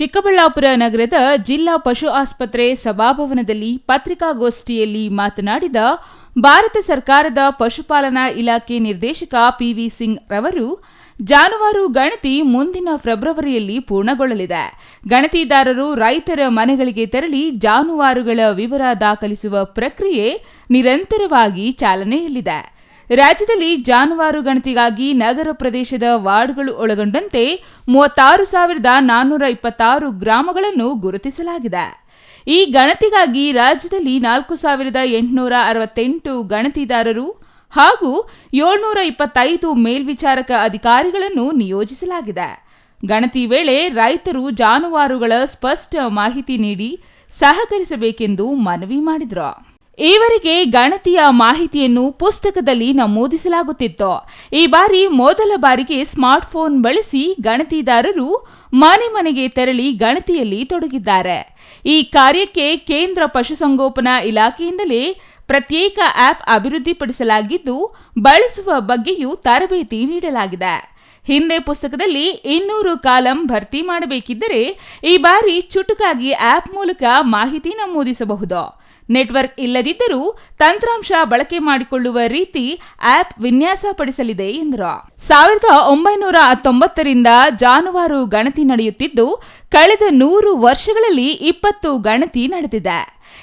ಚಿಕ್ಕಬಳ್ಳಾಪುರ ನಗರದ ಜಿಲ್ಲಾ ಪಶು ಆಸ್ಪತ್ರೆ ಸಭಾಭವನದಲ್ಲಿ ಪತ್ರಿಕಾಗೋಷ್ಠಿಯಲ್ಲಿ ಮಾತನಾಡಿದ ಭಾರತ ಸರ್ಕಾರದ ಪಶುಪಾಲನಾ ಇಲಾಖೆ ನಿರ್ದೇಶಕ ಪಿವಿ ಸಿಂಗ್ ರವರು, ಜಾನುವಾರು ಗಣತಿ ಮುಂದಿನ ಫೆಬ್ರವರಿಯಲ್ಲಿ ಪೂರ್ಣಗೊಳ್ಳಲಿದೆ. ಗಣತಿದಾರರು ರೈತರ ಮನೆಗಳಿಗೆ ತೆರಳಿ ಜಾನುವಾರುಗಳ ವಿವರ ದಾಖಲಿಸುವ ಪ್ರಕ್ರಿಯೆ ನಿರಂತರವಾಗಿ ಚಾಲನೆಯಲ್ಲಿದೆ. ರಾಜ್ಯದಲ್ಲಿ ಜಾನುವಾರು ಗಣತಿಗಾಗಿ ನಗರ ಪ್ರದೇಶದ ವಾರ್ಡ್ಗಳು ಒಳಗೊಂಡಂತೆ ಮೂವತ್ತಾರು ಸಾವಿರದ ನಾನ್ನೂರ ಇಪ್ಪತ್ತಾರು ಗ್ರಾಮಗಳನ್ನು ಗುರುತಿಸಲಾಗಿದೆ. ಈ ಗಣತಿಗಾಗಿ ರಾಜ್ಯದಲ್ಲಿ ನಾಲ್ಕು ಸಾವಿರದ ಎಂಟುನೂರ ಅರವತ್ತೆಂಟು ಗಣತಿದಾರರು ಹಾಗೂ ಏಳ್ನೂರ ಇಪ್ಪತ್ತೈದು ಮೇಲ್ವಿಚಾರಕ ಅಧಿಕಾರಿಗಳನ್ನು ನಿಯೋಜಿಸಲಾಗಿದೆ. ಗಣತಿ ವೇಳೆ ರೈತರು ಜಾನುವಾರುಗಳ ಸ್ಪಷ್ಟ ಮಾಹಿತಿ ನೀಡಿ ಸಹಕರಿಸಬೇಕೆಂದು ಮನವಿ ಮಾಡಿದರು. ಈವರೆಗೆ ಗಣತಿಯ ಮಾಹಿತಿಯನ್ನು ಪುಸ್ತಕದಲ್ಲಿ ನಮೂದಿಸಲಾಗುತ್ತಿತ್ತು. ಈ ಬಾರಿ ಮೊದಲ ಬಾರಿಗೆ ಸ್ಮಾರ್ಟ್ಫೋನ್ ಬಳಸಿ ಗಣತಿದಾರರು ಮನೆ ಮನೆಗೆ ತೆರಳಿ ಗಣತಿಯಲ್ಲಿ ತೊಡಗಿದ್ದಾರೆ. ಈ ಕಾರ್ಯಕ್ಕೆ ಕೇಂದ್ರ ಪಶುಸಂಗೋಪನಾ ಇಲಾಖೆಯಿಂದಲೇ ಪ್ರತ್ಯೇಕ ಆಪ್ ಅಭಿವೃದ್ಧಿಪಡಿಸಲಾಗಿದ್ದು, ಬಳಸುವ ಬಗ್ಗೆಯೂ ತರಬೇತಿ ನೀಡಲಾಗಿದೆ. ಹಿಂದೆ ಪುಸ್ತಕದಲ್ಲಿ ಇನ್ನೂರು ಕಾಲಂ ಭರ್ತಿ ಮಾಡಬೇಕಿದ್ದರೆ ಈ ಬಾರಿ ಚುಟುಕಾಗಿ ಆಪ್ ಮೂಲಕ ಮಾಹಿತಿ ನಮೂದಿಸಬಹುದು. ನೆಟ್ವರ್ಕ್ ಇಲ್ಲದಿದ್ದರೂ ತಂತ್ರಾಂಶ ಬಳಕೆ ಮಾಡಿಕೊಳ್ಳುವ ರೀತಿ ಆಪ್ ವಿನ್ಯಾಸಪಡಿಸಲಿದೆ ಎಂದರು. ಸಾವಿರದ ಒಂಬೈನೂರ ಹತ್ತೊಂಬತ್ತರಿಂದ ಜಾನುವಾರು ಗಣತಿ ನಡೆಯುತ್ತಿದ್ದು, ಕಳೆದ ನೂರು ವರ್ಷಗಳಲ್ಲಿ ಇಪ್ಪತ್ತು ಗಣತಿ ನಡೆದಿದೆ.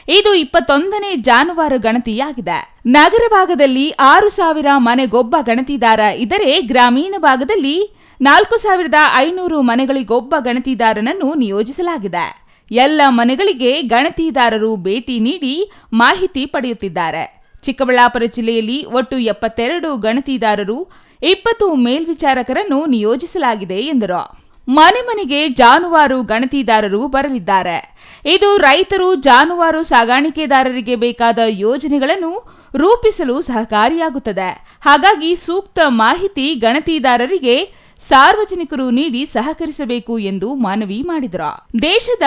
ಇದು ಇಪ್ಪತ್ತೊಂದನೇ ಜಾನುವಾರು ಗಣತಿಯಾಗಿದೆ. ನಗರ ಭಾಗದಲ್ಲಿ ಆರು ಸಾವಿರ ಮನೆಗೊಬ್ಬ ಗಣತಿದಾರ ಇದ್ದರೆ ಗ್ರಾಮೀಣ ಭಾಗದಲ್ಲಿ ನಾಲ್ಕು ಸಾವಿರದ ಐನೂರು ಮನೆಗಳಿಗೊಬ್ಬ ಗಣತಿದಾರನನ್ನು ನಿಯೋಜಿಸಲಾಗಿದೆ. ಎಲ್ಲ ಮನೆಗಳಿಗೆ ಗಣತಿದಾರರು ಭೇಟಿ ನೀಡಿ ಮಾಹಿತಿ ಪಡೆಯುತ್ತಿದ್ದಾರೆ. ಚಿಕ್ಕಬಳ್ಳಾಪುರ ಜಿಲ್ಲೆಯಲ್ಲಿ ಒಟ್ಟು ಎಪ್ಪತ್ತೆರಡು ಗಣತಿದಾರರು, ಇಪ್ಪತ್ತು ಮೇಲ್ವಿಚಾರಕರನ್ನು ನಿಯೋಜಿಸಲಾಗಿದೆ ಎಂದರು. ಮನೆ ಮನೆಗೆ ಜಾನುವಾರು ಗಣತಿದಾರರು ಬರಲಿದ್ದಾರೆ. ಇದು ರೈತರು ಜಾನುವಾರು ಸಾಗಾಣಿಕೆದಾರರಿಗೆ ಬೇಕಾದ ಯೋಜನೆಗಳನ್ನು ರೂಪಿಸಲು ಸಹಕಾರಿಯಾಗುತ್ತದೆ. ಹಾಗಾಗಿ ಸೂಕ್ತ ಮಾಹಿತಿ ಗಣತಿದಾರರಿಗೆ ಸಾರ್ವಜನಿಕರು ನೀಡಿ ಸಹಕರಿಸಬೇಕು ಎಂದು ಮನವಿ ಮಾಡಿದರು. ದೇಶದ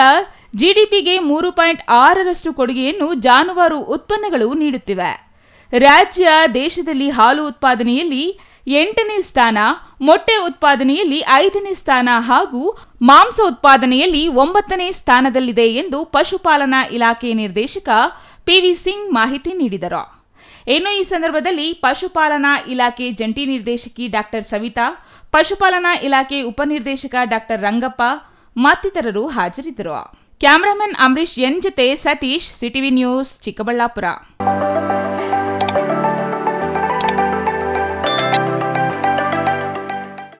ಜಿಡಿಪಿಗೆ ಮೂರು ಪಾಯಿಂಟ್ ಆರರಷ್ಟು ಕೊಡುಗೆಯನ್ನು ಜಾನುವಾರು ಉತ್ಪನ್ನಗಳು ನೀಡುತ್ತಿವೆ. ರಾಜ್ಯ ದೇಶದಲ್ಲಿ ಹಾಲು ಉತ್ಪಾದನೆಯಲ್ಲಿ ಎಂಟನೇ ಸ್ಥಾನ, ಮೊಟ್ಟೆ ಉತ್ಪಾದನೆಯಲ್ಲಿ ಐದನೇ ಸ್ಥಾನ ಹಾಗೂ ಮಾಂಸ ಉತ್ಪಾದನೆಯಲ್ಲಿ ಒಂಬತ್ತನೇ ಸ್ಥಾನದಲ್ಲಿದೆ ಎಂದು ಪಶುಪಾಲನಾ ಇಲಾಖೆ ನಿರ್ದೇಶಕ ಪಿವಿ ಸಿಂಗ್ ಮಾಹಿತಿ ನೀಡಿದರು. ಇನ್ನು ಈ ಸಂದರ್ಭದಲ್ಲಿ ಪಶುಪಾಲನಾ ಇಲಾಖೆ ಜಂಟಿ ನಿರ್ದೇಶಕಿ ಡಾಕ್ಟರ್ ಸವಿತಾ, ಪಶುಪಾಲನಾ ಇಲಾಖೆ ಉಪನಿರ್ದೇಶಕ ಡಾಕ್ಟರ್ ರಂಗಪ್ಪ ಮತ್ತಿತರರು ಹಾಜರಿದ್ದರು. ಕ್ಯಾಮರಾಮನ್ ಅಂಬರೀಶ್ ಎನ್ ಜೊತೆ ಸತೀಶ್, ಸಿಟಿವಿ ನ್ಯೂಸ್ ಚಿಕ್ಕಬಳ್ಳಾಪುರ.